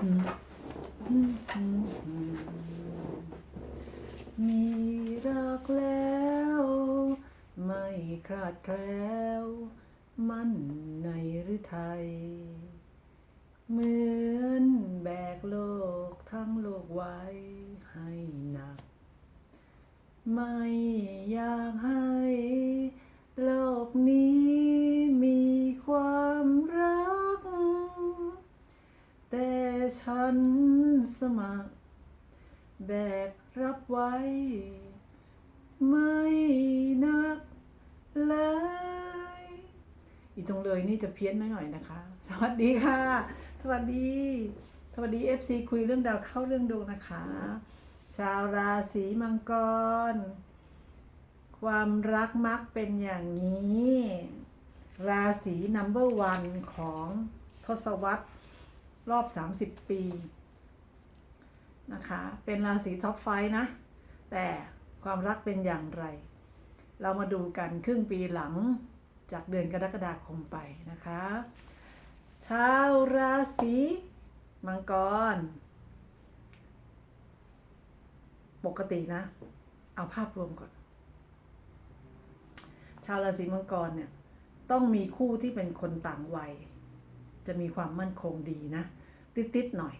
มีรักแล้ว ไม่คลาดแคล้ว มั่นในหรือไทย เหมือนแบกโลกทั้งโลกไว้ให้หนัก ไม่อยากให้ โลกนี้มีความรัก แต่ฉันสมัคร แบกรับไว้ ไม่นักเลย อีตรงเลยนี่จะเพี้ยนไม่หน่อยนะคะ สวัสดีค่ะ สวัสดี สวัสดี FC คุยเรื่องดาวเข้าเรื่องดวงนะคะ ชาวราศีมังกร ความรักมักเป็นอย่างนี้ ราศีนัมเบอร์วันของทศวรรษรอบ 30 ปี นะคะ เป็นราศีท็อปไฟว์นะ แต่ความรักเป็นอย่างไร เรามาดูกันครึ่งปีหลังจากเดือนกรกฎาคมไปนะคะชาวราศีมังกร ปกตินะ เอาภาพรวมก่อน ชาวราศีมังกรเนี่ยต้องมีคู่ที่เป็นคนต่างวัย จะมีความมั่นคงดีนะ ติดๆหน่อย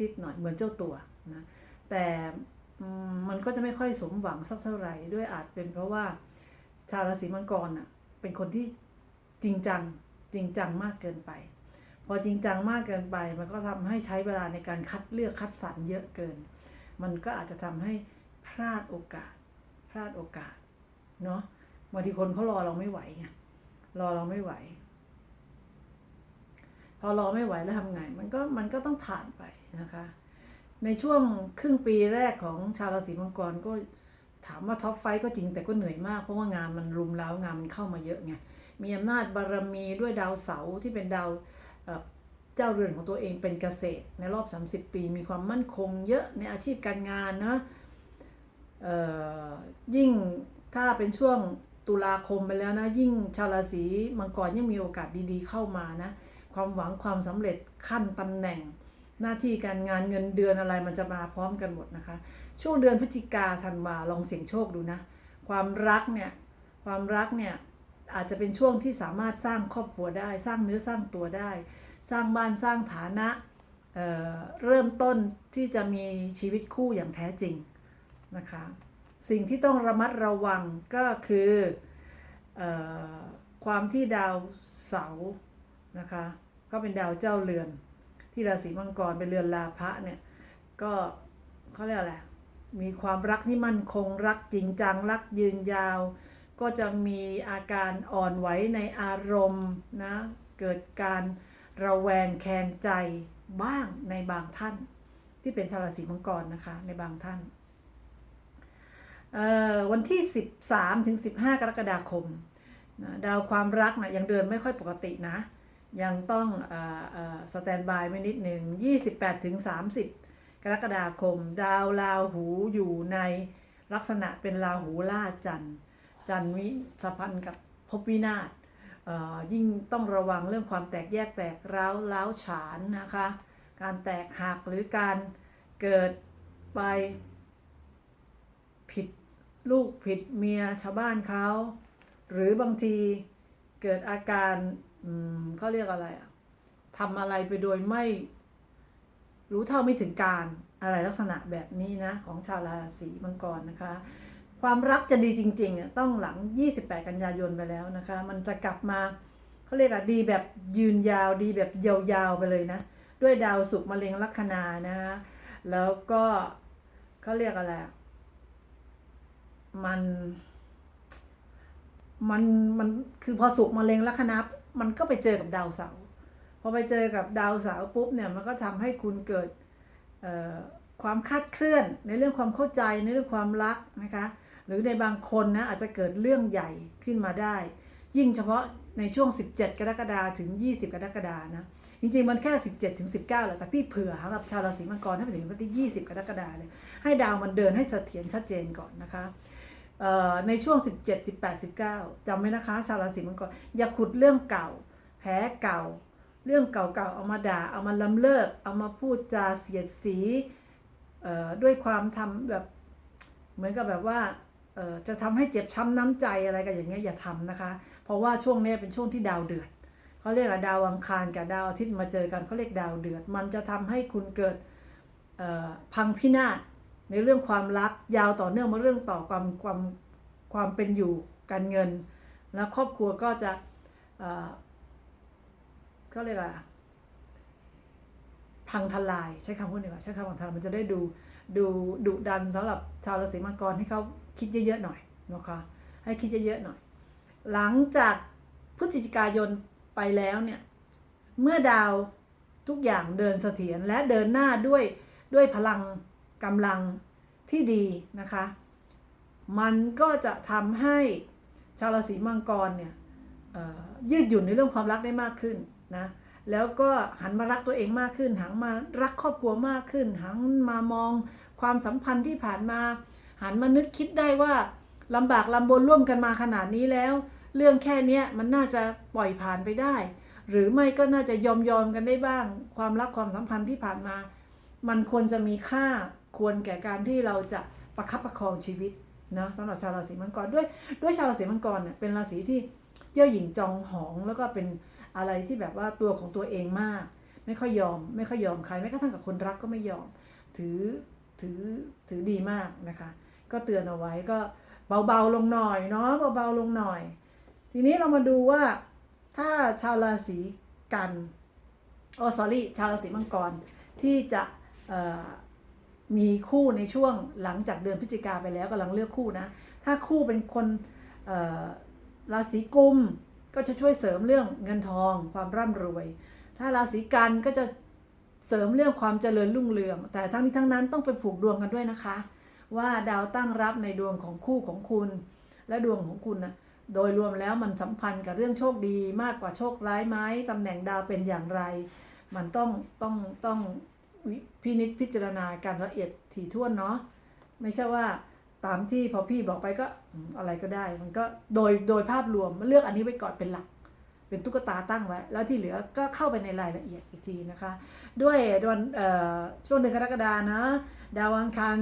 ติดๆหน่อยเหมือนเจ้าตัว นะแต่มันก็จะไม่ค่อยสมหวังสักเท่าไหร่ด้วยอาจเป็นเพราะว่าชาวราศีมังกรอะเป็นคนที่จริงจังจริงจังมากเกินไป พอจริงจังมากเกินไป มันก็ทำให้ใช้เวลาในการคัดเลือกคัดสรรเยอะเกิน มันก็อาจจะทำให้พลาดโอกาส พลาดโอกาสเนาะบางทีคนเขารอเราไม่ไหวไงรอเราไม่ไหว พอรอไม่ไหวแล้วทำไง มันก็มันก็ต้องผ่านไปนะคะ ในช่วงครึ่งปีแรกของชาวราศีมังกรก็ถามว่าท็อปไฟว์ก็จริงแต่ก็เหนื่อยมาก เพราะว่างานมันรุมเร้างานมันเข้ามาเยอะไงมีอำนาจบารมีด้วยดาวเสาร์ที่เป็นดาวเจ้าเรือนของตัวเองเป็นเกษตร ในรอบ 30 ปี มีความมั่นคงเยอะในอาชีพการงานนะยิ่งถ้าเป็นช่วงตุลาคมไปแล้วนะ ยิ่งชาวราศีมังกรยังมีโอกาสดีๆเข้ามานะ ความหวังความสำเร็จขั้นตำแหน่ง หน้าที่การงานเงินเดือนอะไรมันจะมาพร้อมกันหมดนะคะ ช่วงเดือนพฤศจิกาธันวาลองเสี่ยงโชคดูนะ ความรักเนี่ยความรักเนี่ยอาจจะเป็นช่วงที่สามารถสร้างครอบครัวได้ สร้างเนื้อสร้างตัวได้ สร้างบ้านสร้างฐานะเเริ่มต้นที่จะมีชีวิตคู่อย่างแท้จริงนะคะ สิ่งที่ต้องระมัดระวังก็คือออความที่ดาวเสาร์นะคะ ก็เป็นดาวเจ้าเรือน ที่ราศีมังกรเป็นเรือนลาภะเนี่ย ก็เขาเรียกอะไร มีความรักที่มั่นคงรักจริงจังรักยืนยาว ก็จะมีอาการอ่อนไหวในอารมณ์นะ เกิดการระแวงแคลงใจบ้างในบางท่าน ที่เป็นชาวราศีมังกรนะคะในบางท่านวันที่ 13ถึง15 กรกฎาคมนะดาวความรักนะยังเดินไม่ค่อยปกตินะ ยังต้องสแตนบายไว้นิดหนึ่ง 28ถึง30 กรกฎาคม ดาวราหูอยู่ในลักษณะเป็นราหูล่าจันทร์จันทร์วิสัพันธ์กับภพวินาศยิ่งต้องระวังเรื่องความแตกแยกแตกร้าวร้าวฉานนะคะ การแตกหักหรือการเกิดไปผิดลูกผิดเมียชาวบ้านเขา หรือบางทีเกิดอาการ อืมเขาเรียกอะไรอะทำอะไรไปโดยไม่ รู้เท่าไม่ถึงการอะไรลักษณะแบบนี้นะ ของชาวราศีมังกรนะคะ ความรักจะดีจริงๆอะต้องหลัง 28 กันยายนไปแล้วนะคะ มันจะกลับมาเขาเรียกอะดีแบบยืนยาวดีแบบยาวๆไปเลยนะ ด้วยดาวศุกร์มะเร็งลัคนานะแล้วก็เขาเรียกอะไรมันมันมันคือพอสุกมะเร็งลัคนา มันก็ไปเจอกับดาวเสาร์พอไปเจอกับดาวเสาร์ปุ๊บเนี่ยมันก็ทำให้คุณเกิดความคาดเคลื่อนในเรื่องความเข้าใจในเรื่องความรักนะคะหรือในบางคนนะอาจจะเกิดเรื่องใหญ่ขึ้นมาได้ ยิ่งเฉพาะในช่วง 17 กรกฎาคมถึง 20 กรกฎาคมนะจริงๆ มันแค่ 17ถึง19แหละแต่พี่เผื่อสำหรับชาวราศีมังกรให้ไปถึงวันที่ 20 กรกฎาคมเลยให้ดาวมันเดินให้เสถียรชัดเจนก่อนนะคะ ในช่วง 17 18 19จำไว้นะคะ ชาวราศีมังกรอย่าขุดเรื่องเก่า แผลเก่า เรื่องเก่าๆเอามาด่า เอามาล้ำเลิก เอามาพูดจาเสียดสีด้วยความทำแบบเหมือนกับแบบว่าจะทำให้เจ็บช้ำน้ำใจอะไรกันอย่างเงี้ยอย่าทำนะคะ เพราะว่าช่วงนี้เป็นช่วงที่ดาวเดือดเขาเรียกว่าดาวอังคารกับดาวอาทิตย์มาเจอกันเขาเรียกดาวเดือด มันจะทำให้คุณเกิดพังพินาศ ในเรื่องความรักยาวต่อเนื่องมาเรื่องต่อความความความเป็นอยู่การเงิน แล้วครอบครัวก็จะเอ่อเขาเรียกอะไรพังทลายใช้คำพูดดีกว่าใช้คำพังทลายมันจะได้ดูดูดุดันสำหรับชาวราศีมังกรให้เขาคิดเยอะๆหน่อยนะคะให้คิดเยอะๆหน่อย หลังจากพฤศจิกายนไปแล้วเนี่ยเมื่อดาวทุกอย่างเดินเสถียรและเดินหน้าด้วยด้วยพลัง กำลังที่ดีนะคะ มันก็จะทำให้ชาวราศีมังกรเนี่ยยืดหยุ่นในเรื่องความรักได้มากขึ้นนะแล้วก็หันมารักตัวเองมากขึ้น หันมารักครอบครัวมากขึ้น หันมามองความสัมพันธ์ที่ผ่านมา หันมานึกคิดได้ว่าลำบากลำบนร่วมกันมาขนาดนี้แล้ว เรื่องแค่เนี้ยมันน่าจะปล่อยผ่านไปได้ หรือไม่ก็น่าจะยอมยอมกันได้บ้าง ความรักความสัมพันธ์ที่ผ่านมา มันควรจะมีค่า ควรแก่การที่เราจะประคับประคองชีวิตนะสำหรับชาวราศีมังกรด้วยด้วยชาวราศีมังกรเนี่ยเป็นราศีที่เย่อหยิ่งจองหองแล้วก็เป็นอะไรที่แบบว่าตัวของตัวเองมาก ไม่ค่อยยอม ไม่ค่อยยอมใครแม้กระทั่งกับคนรักก็ไม่ยอม ถือถือถือดีมากนะคะ ก็เตือนเอาไว้ก็เบาๆลงหน่อยเนาะเบาๆลงหน่อย ทีนี้เรามาดูว่าถ้าชาวราศีกันโอ้ sorry ชาวราศีมังกรที่จะเอ่อ มีคู่ในช่วงหลังจากเดือนพฤศจิกาไปแล้วกำลังเลือกคู่นะ ถ้าคู่เป็นคนราศีกุมก็จะช่วยเสริมเรื่องเงินทองความร่ำรวย ถ้าราศีกันก็จะเสริมเรื่องความเจริญรุ่งเรือง แต่ทั้งนี้ทั้งนั้นต้องไปผูกดวงกันด้วยนะคะ ว่าดาวตั้งรับในดวงของคู่ของคุณ และดวงของคุณนะโดยรวมแล้วมันสัมพันธ์กับเรื่องโชคดีมากกว่าโชคร้ายไหมตำแหน่งดาวเป็นอย่างไร มันต้องต้องต้อง พินิจพิจารณาการละเอียดถี่ถ้วนเนาะไม่ใช่ว่าตามที่พอพี่บอกไปก็อะไรก็ได้ มันก็โดยโดยภาพรวมเลือกอันนี้ไว้ก่อนเป็นหลัก เป็นตุ๊กตาตั้งไว้ แล้วที่เหลือก็เข้าไปในรายละเอียดอีกทีนะคะ ด้วยวันเอ่อช่วงเดือนกรกฎานะ ดาวอังคาร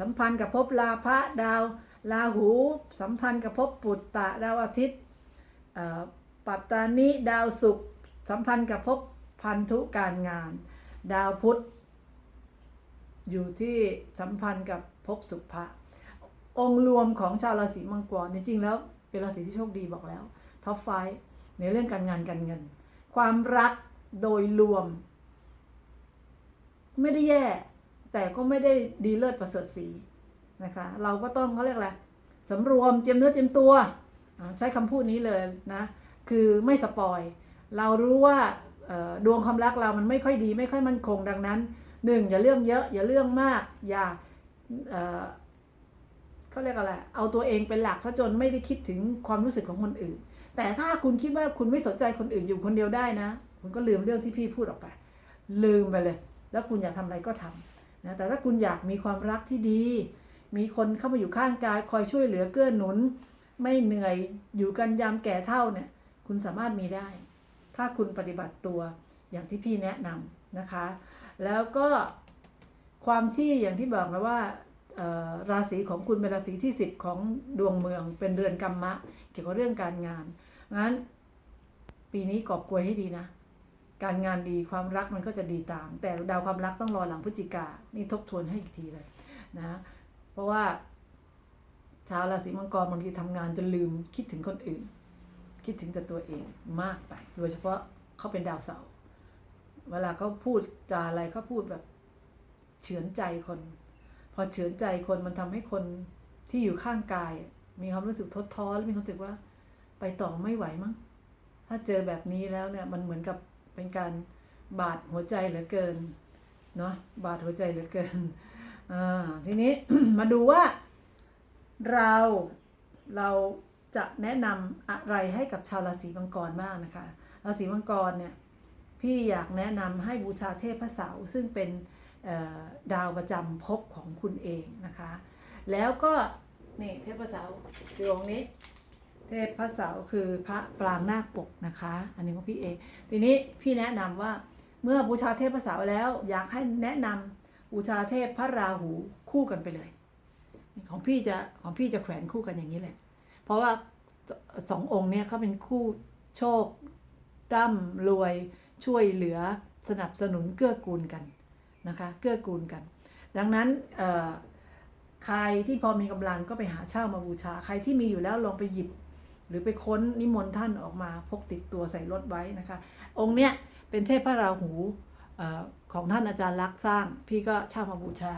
สัมพันธ์กับภพลาภะดาวราหูสัมพันธ์กับภพปุตตะดาวอาทิตย์ปัตตานิดาวศุกร์สัมพันธ์กับภพพันธุการงาน ดาวพุธ อยู่ที่สัมพันธ์กับภพสุภะองค์รวมของชาวราศีมังกรจริงๆแล้วเป็นราศีที่โชคดีบอกแล้วท็อปไฟในเรื่องการงานการเงิน ความรักโดยรวม ไม่ได้แย่ แต่ก็ไม่ได้ดีเลิศประเสริฐสีนะคะ เราก็ต้องเขาเรียกอะไรสำรวมเจียมเนื้อเจียมตัว ใช้คำพูดนี้เลยนะ คือไม่สปอย เรารู้ว่า ดวงความรักเรามันไม่ค่อยดี ไม่ค่อยมั่นคงดังนั้นหนึ่งอย่าเรื่องเยอะ อย่าเรื่องมาก อย่าเขาเรียกอะไรเอาตัวเองเป็นหลักซะจนไม่ได้คิดถึงความรู้สึกของคนอื่น แต่ถ้าคุณคิดว่าคุณไม่สนใจคนอื่นอยู่คนเดียวได้นะ คุณก็ลืมเรื่องที่พี่พูดออกไป ลืมไปเลย แล้วคุณอยากทำอะไรก็ทำนะแต่ถ้าคุณอยากมีความรักที่ดี มีคนเข้ามาอยู่ข้างกาย คอยช่วยเหลือเกื้อหนุน ไม่เหนื่อยอยู่กันยามแก่เท่าเนี่ย คุณสามารถมีได้ ถ้าคุณปฏิบัติตัวอย่างที่พี่แนะนำนะคะ แล้วก็ความที่อย่างที่บอกนะว่าราศีของคุณเป็นราศีที่ 10 ของดวงเมือง เป็นเรือนกรรมะ เกี่ยวกับเรื่องการงานงั้นปีนี้กอบกวยให้ดีนะ การงานดีความรักมันก็จะดีตาม แต่ดาวความรักต้องรอหลังพฤศจิกานี่ทบทวนให้อีกทีเลยนะ เพราะว่าชาวราศีมังกรบางทีทำงานจนลืมคิดถึงคนอื่น คิดถึงแต่ตัวเองมากไป โดยเฉพาะเขาเป็นดาวเสาร์เวลาเขาพูดจาอะไรเขาพูดแบบเฉือนใจคน พอเฉือนใจคนมันทำให้คนที่อยู่ข้างกาย มีความรู้สึกท้อท้อและมีความรู้สึกว่า ไปต่อไม่ไหวมั้งถ้าเจอแบบนี้แล้วเนี่ยมันเหมือนกับเป็นการบาดหัวใจเหลือเกินเนาะบาดหัวใจเหลือเกินอ่าทีนี้มาดูว่าเราเรา จะแนะนำอะไรให้กับชาวราศีมังกรบ้างนะคะ ราศีมังกรเนี่ยพี่อยากแนะนำให้บูชาเทพเสาซึ่งเป็นดาวประจำภพของคุณเองนะคะ แล้วก็นี่เทพเสาดวงนี้ เทพพระเสาคือพระปรางนาคปกนะคะ อันนี้ของพี่เอง ทีนี้พี่แนะนำว่าเมื่อบูชาเทพพระเสาแล้วอยากให้แนะนำบูชาเทพพระราหูคู่กันไปเลย ของพี่จะของพี่จะแขวนคู่กันอย่างนี้แหละ ราะว่าสององค์เนี่ยเขาเป็นคู่โชคร่ำรวยช่วยเหลือสนับสนุนเกื้อกูลกันนะคะเกื้อกูลกัน ดังนั้นใครที่พอมีกำลังก็ไปหาเช่ามาบูชา ใครที่มีอยู่แล้วลองไปหยิบ หรือไปค้นนิมนต์ท่านออกมาพกติดตัวใส่รถไว้นะคะ องค์เนี้ยเป็นเทพพระราหูของท่านอาจารย์ลักษ์สร้าง พี่ก็เช่ามาบูชา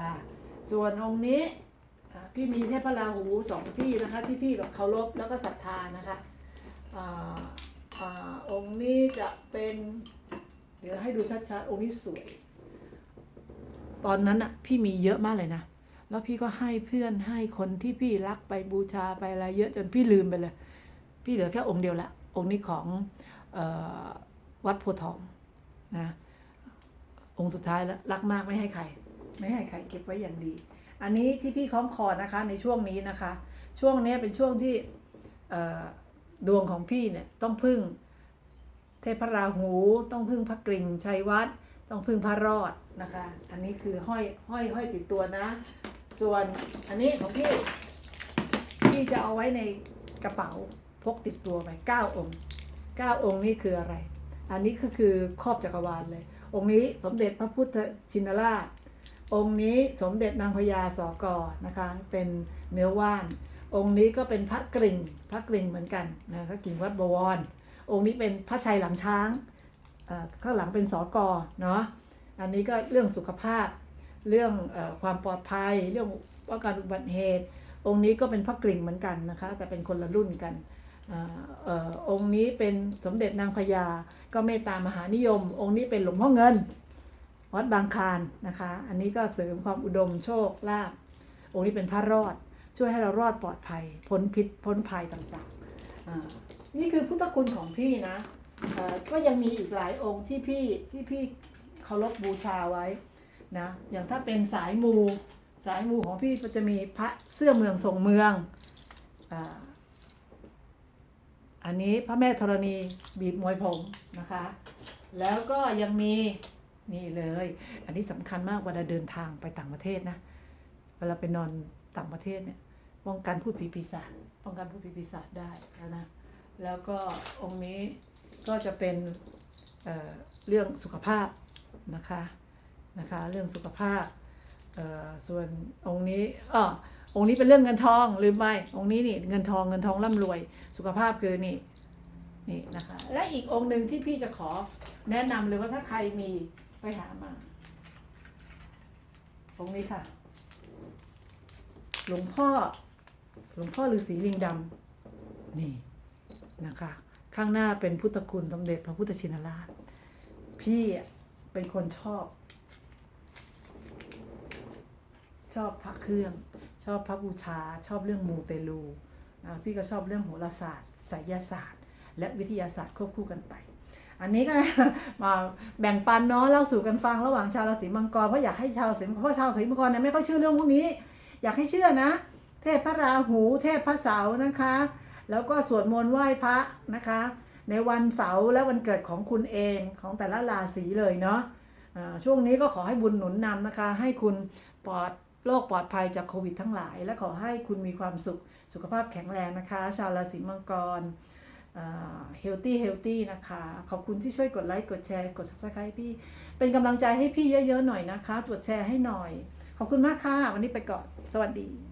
ส่วนองค์นี้ พี่มีเทพพระราหูสองที่นะคะ ที่พี่แบบเคารพแล้วก็ศรัทธานะคะองค์นี้จะเป็น เดี๋ยวให้ดูชัดๆองค์นี้สวย ตอนนั้นอะพี่มีเยอะมากเลยนะ แล้วพี่ก็ให้เพื่อนให้คนที่พี่รักไปบูชาไปอะไรเยอะจนพี่ลืมไปเลย พี่เหลือแค่องค์เดียวละ องค์นี้ของออวัดโพทองนะองค์สุดท้ายแล้วรักมากไม่ให้ใคร ไม่ให้ใครเก็บไว้อย่างดี อันนี้ที่พี่คล้องคอนะคะในช่วงนี้นะคะ ช่วงนี้เป็นช่วงที่ดวงของพี่เนี่ยต้องพึ่งเทพราหู ต้องพึ่งพระกริ่งชัยวัดต้องพึ่งพระรอดนะคะ อันนี้คือห้อยห้อยห้อยติดตัวนะ ส่วนอันนี้ของพี่พี่จะเอาไว้ในกระเป๋าพกติดตัวไปเก้าองค์เก้าองค์นี่คืออะไร อันนี้ก็คือครอบจักรวาลเลย องค์นี้สมเด็จพระพุทธชินราช องค์นี้สมเด็จนางพญาสอกอนะคะเป็นเนื้อว่าน องค์นี้ก็เป็นพระกริ่งพระกริ่งเหมือนกันนะพระกริ่งวัดบวร องค์นี้เป็นพระชัยหลังช้างข้างหลังเป็นสอกอเนาะอันนี้ก็เรื่องสุขภาพ เรื่องอความปลอดภัย เรื่องป้องกันอุบัติเหตุ องค์นี้ก็เป็นพระกริ่งเหมือนกันนะคะแต่เป็นคนละรุ่นกันออองค์นี้เป็นสมเด็จนางพญาก็เมตตามหานิยม องค์นี้เป็นหลวงพ่อเงิน วัดบางคานนะคะ อันนี้ก็เสริมความอุดมโชคลาภองค์นี้เป็นพระรอด ช่วยให้เรารอดปลอดภัย พ้นพิษพ้นภัยต่างๆอ่านี่คือพุทธคุณของพี่นะอ่อก็ยังมีอีกหลายองค์ที่พี่ที่พี่เคารพบูชาไว้นะอย่างถ้าเป็นสายมูสายมูของพี่จะมีพระเสื้อเมืองทรงเมืองอาอันนี้พระแม่ธรณีบีบมวยผมนะคะ แล้วก็ยังมี นี่เลย อันนี้สำคัญมากเวลาเดินทางไปต่างประเทศนะ เวลาไปนอนต่างประเทศเนี่ยป้องกันพูดผีปีศาจป้องกันพูดผีปีศาจได้แล้วนะ แล้วก็องค์นี้ก็จะเป็นเเรื่องสุขภาพนะคะนะคะ เรื่องสุขภาพส่วนองค์นี้อ๋อองค์นี้เป็นเรื่องเงินทองลืมไปองค์นี้นี่เงินทองเงินทองร่ำรวย สุขภาพคือนี่นี่นะคะ และอีกองค์หนึ่งที่พี่จะขอแนะนำเลยว่าถ้าใครมี ไปหามาองนี้ค่ะ หลวงพ่อ หลวงพ่อฤาษีลิงดำนี่นะคะ ข้างหน้าเป็นพุทธคุณสมเด็จพระพุทธชินราช พี่เป็นคนชอบ ชอบพระเครื่อง ชอบพระบูชา ชอบเรื่องมูเตลู พี่ก็ชอบเรื่องโหราศาสตร์ไสยศาสตร์ และวิทยาศาสตร์ควบคู่กันไป อันนี้ก็มาแบ่งปันเนาะเล่าสู่กันฟังระหว่างชาวราศีมังกรเพราะอยากให้ชาวราศีเพราะชาวราศีมังกรเนี่ยไม่ค่อยเชื่อเรื่องพวกนี้ อยากให้เชื่อนะ เทพพระราหู เทพพระเสาร์นะคะ แล้วก็สวดมนต์ไหว้พระนะคะ ในวันเสาร์และวันเกิดของคุณเองของแต่ละราศีเลยเนาะช่วงนี้ก็ขอให้บุญหนุนนำนะคะ ให้คุณปลอดโรคปลอดภัยจากโควิดทั้งหลาย และขอให้คุณมีความสุขสุขภาพแข็งแรงนะคะ ชาวราศีมังกร เฮลตี้เฮลตี้นะคะ ขอบคุณที่ช่วยกดไลค์กดแชร์กด subscribe ให้พี่ เป็นกำลังใจให้พี่เยอะๆหน่อยนะคะตรวจแชร์ให้หน่อย ขอบคุณมากค่ะ วันนี้ไปก่อน สวัสดี